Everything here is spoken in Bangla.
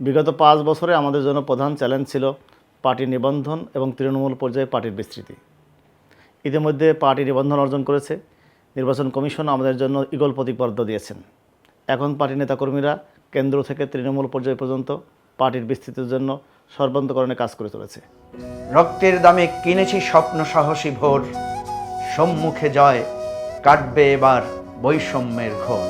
বিগত পাঁচ বছরে আমাদের জন্য প্রধান চ্যালেঞ্জ ছিল পার্টি নিবন্ধন এবং তৃণমূল পর্যায়ে পার্টির বিস্তৃতি। ইতিমধ্যে পার্টি নিবন্ধন অর্জন করেছে। নির্বাচন কমিশন আমাদের জন্য ইগল প্রতিপর্দ দিয়েছেন। এখন পার্টি নেতাকর্মীরা কেন্দ্র থেকে তৃণমূল পর্যায় পর্যন্ত পার্টির বিস্তৃতির জন্য সর্বান্তকরণে কাজ করে চলেছে। রক্তের দামে কিনেছি স্বপ্ন সাহসী ভোর। সম্মুখে জয়, কাটবে এবার বৈষম্যের ঘোর।